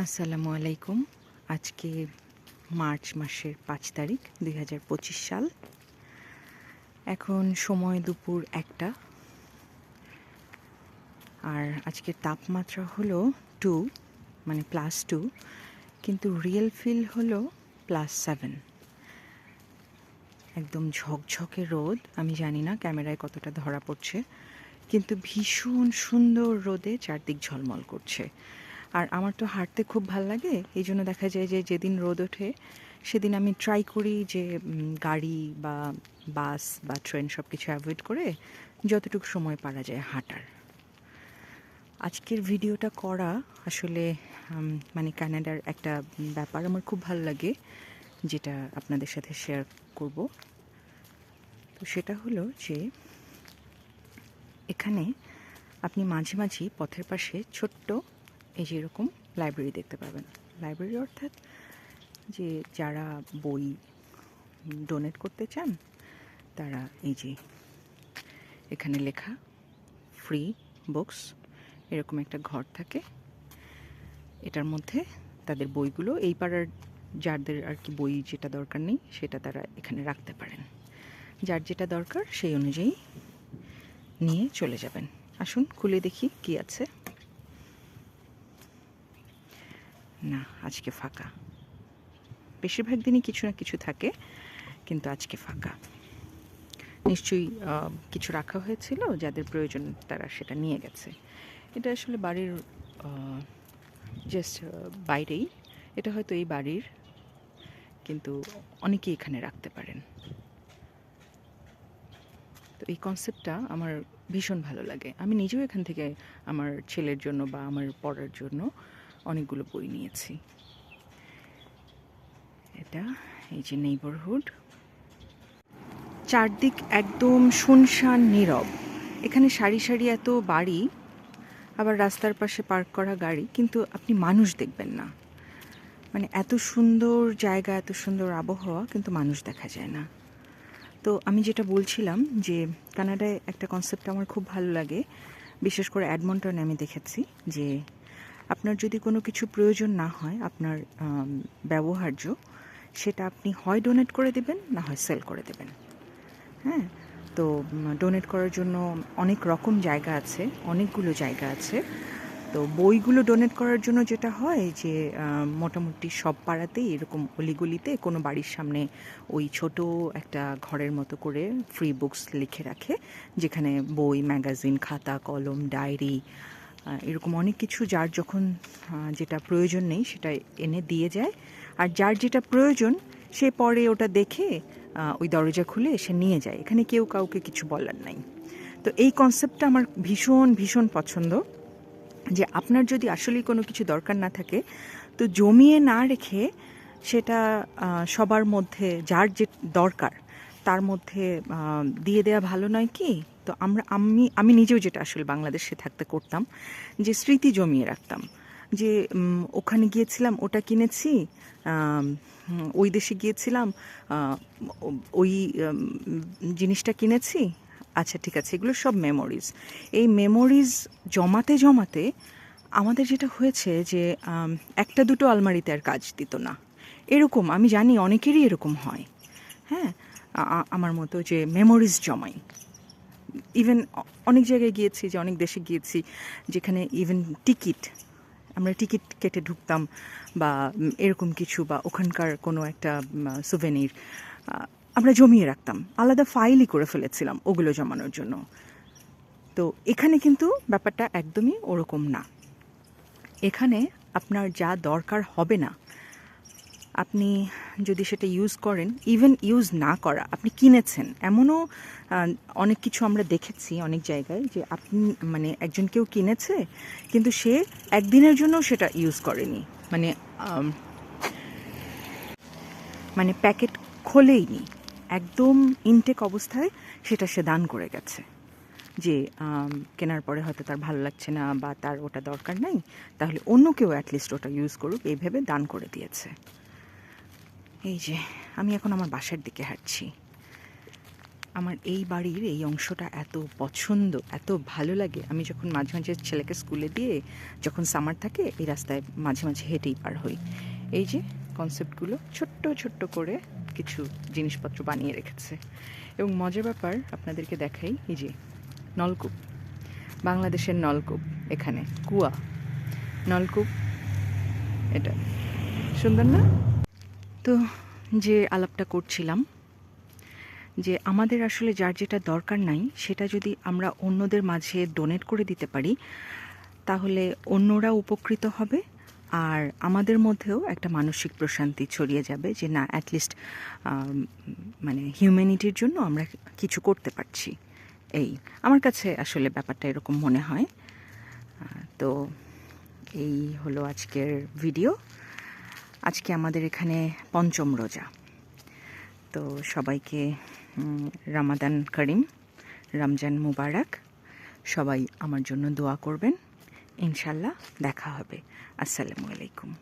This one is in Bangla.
আসসালামু আলাইকুম। আজকে মার্চ মাসের পাঁচ তারিখ, দুই হাজার পঁচিশ সাল। এখন সময় দুপুর একটা। আর আজকের তাপমাত্রা হলো টু মানে প্লাস টু কিন্তু রিয়েল ফিল হলো প্লাস সেভেন একদম ঝকঝকে রোদ, আমি জানি না ক্যামেরায় কতটা ধরা পড়ছে, কিন্তু ভীষণ সুন্দর রোদে চারদিক ঝলমল করছে। আর আমার তো হাঁটতে খুব ভালো লাগে, এই জন্য দেখা যায় যে যেদিন রোদ ওঠে, সেদিন আমি ট্রাই করি যে গাড়ি বা বাস বা ট্রেন সব কিছু অ্যাভয়েড করে যতটুকু সময় পারা যায় হাঁটার। আজকের ভিডিওটা করা আসলে মানে কানাডার একটা ব্যাপার আমার খুব ভালো লাগে, যেটা আপনাদের সাথে শেয়ার করব। তো সেটা হলো যে, এখানে আপনি মাঝে মাঝে পথের পাশে ছোট্ট এই যে এরকম লাইব্রেরি দেখতে পাবেন। লাইব্রেরি অর্থাৎ যে যারা বই ডোনেট করতে চান, তারা এই যে এখানে লেখা ফ্রি বুকস এরকম একটা ঘর থাকে। এটার মধ্যে তাদের বইগুলো, এই পাড়ার যাদের আর কি বই যেটা দরকার নেই, সেটা তারা এখানে রাখতে পারেন। যার যেটা দরকার, সেই অনুযায়ী নিয়ে চলে যাবেন। আসুন, খুলে দেখি কি আছে। না, আজকে ফাঁকা। বেশিরভাগ দিনই কিছু না কিছু থাকে, কিন্তু আজকে ফাঁকা। নিশ্চয়ই কিছু রাখা হয়েছিল, যাদের প্রয়োজন তারা সেটা নিয়ে গেছে। এটা আসলে বাড়ির জাস্ট বাইরেই। এটা হয়তো এই বাড়ির, কিন্তু অনেকেই এখানে রাখতে পারেন। তো এই কনসেপ্টটা আমার ভীষণ ভালো লাগে। আমি নিজেও এখান থেকে আমার ছেলের জন্য বা আমার পড়ার জন্য অনেকগুলো বই নিয়েছি। এটা, এই যে নেইবারহুড চারদিক একদম শুনশান নীরব। এখানে সারি সারি এত বাড়ি, আবার রাস্তার পাশে পার্ক করা গাড়ি, কিন্তু আপনি মানুষ দেখবেন না। মানে এত সুন্দর জায়গা, এত সুন্দর আবহাওয়া, কিন্তু মানুষ দেখা যায় না। তো আমি যেটা বলছিলাম যে, কানাডায় একটা কনসেপ্ট আমার খুব ভালো লাগে। বিশেষ করে অ্যাডমন্টনে আমি দেখেছি যে আপনার যদি কোনো কিছু প্রয়োজন না হয়, আপনার ব্যবহার্য, সেটা আপনি হয় ডোনেট করে দেবেন, না হয় সেল করে দেবেন। হ্যাঁ? তো ডোনেট করার জন্য অনেক রকম জায়গা আছে, অনেকগুলো জায়গা আছে। তো বইগুলো ডোনেট করার জন্য যেটা হয় যে মোটামুটি সব পাড়াতেই এরকম অলিগলিতে কোনো বাড়ির সামনে ওই ছোট একটা ঘরের মতো করে ফ্রি বুকস লিখে রাখে, যেখানে বই ম্যাগাজিন খাতা, কলম ডায়েরি এরকম অনেক কিছু যার যখন যেটা প্রয়োজন নেই সেটা এনে দিয়ে যায়। আর যার যেটা প্রয়োজন, সে পরে ওটা দেখে ওই দরজা খুলে এসে নিয়ে যায়। এখানে কেউ কাউকে কিছু বলার নাই। তো এই কনসেপ্টটা আমার ভীষণ ভীষণ পছন্দ যে আপনার যদি আসলেই কোনো কিছু দরকার না থাকে, তো জমিয়ে না রেখে সেটা সবার মধ্যে যার যে দরকার তার মধ্যে দিয়ে দেওয়া ভালো নয় কি? তো আমরা, আমি আমি নিজেও যেটা আসলে বাংলাদেশে থাকতে করতাম, যে স্মৃতি জমিয়ে রাখতাম। যে ওখানে গিয়েছিলাম, ওটা কিনেছি ওই দেশে গিয়েছিলাম ওই জিনিসটা কিনেছি আচ্ছা ঠিক আছে, এগুলো সব মেমোরিজ এই মেমোরিজ জমাতে জমাতে আমাদের যেটা হয়েছে যে একটা দুটো আলমারিতে আর কাজ দিত না। এরকম, আমি জানি অনেকেরই এরকম হয়। হ্যাঁ? আমার মতো যে মেমোরিজ জমাই। ইভেন অনেক জায়গায় গিয়েছি, যে অনেক দেশে গিয়েছি, যেখানে ইভেন টিকিট আমরা টিকিট কেটে ঢুকতাম বা এরকম কিছু বা ওখানকার কোনো একটা সুভেনির আমরা জমিয়ে রাখতাম। আলাদা ফাইলই করে ফেলেছিলাম ওগুলো জমানোর জন্য। তো এখানে কিন্তু ব্যাপারটা একদমই ওরকম না। এখানে আপনার যা দরকার হবে না আপনি যদি সেটা ইউজ করেন ইভেন ইউজ না করা, আপনি কিনেছেন, এমনও অনেক কিছু আমরা দেখেছি অনেক জায়গায় যে আপনি মানে একজন কেউ কিনেছে, কিন্তু সে একদিনের জন্য সেটা ইউজ করেনি। মানে মানে প্যাকেট খোলেইনি। একদম ইনটেক অবস্থায় সেটা সে দান করে গেছে। যে কেনার পরে হয়তো তার ভালো লাগছে না বা তার ওটা দরকার নাই, তাহলে অন্য কেউ অ্যাটলিস্ট ওটা ইউজ করুক, এই ভেবে দান করে দিয়েছে। এই যে, আমি এখন আমার বাসার দিকে হাঁটছি। আমার এই বাড়ির এই অংশটা এত পছন্দ, এত ভালো লাগে। আমি যখন মাঝে মাঝে ছেলেকে স্কুলে দিয়ে যখন সামার থাকে, এই রাস্তায় মাঝে মাঝে হেঁটেই পার হই। এই যে কনসেপ্টগুলো ছোট্ট ছোট্ট করে কিছু জিনিসপত্র বানিয়ে রেখেছে। এবং মজার ব্যাপার, আপনাদেরকে দেখাই, এই যে, নলকূপ। বাংলাদেশের নলকূপ, এখানে, কুয়া। নলকূপ, এটা। সুন্দর না? তো যে আলাপটা করছিলাম, যে আমাদের আসলে যার যেটা দরকার নাই, সেটা যদি আমরা অন্যদের মাঝে ডোনেট করে দিতে পারি, তাহলে অন্যরা উপকৃত হবে আর আমাদের মধ্যেও একটা মানসিক প্রশান্তি ছড়িয়ে যাবে যে না অ্যাটলিস্ট মানে হিউম্যানিটির জন্য আমরা কিছু করতে পারছি। এই আমার কাছে আসলে ব্যাপারটা এরকম মনে হয়। তো এই হলো আজকের ভিডিও আজকে আমাদের এখানে পঞ্চম রোজা। তো সবাইকে রামাদান করিম, রমজান মুবারক। সবাই আমার জন্য দোয়া করবেন। ইনশাল্লাহ দেখা হবে। আসসালামু আলাইকুম।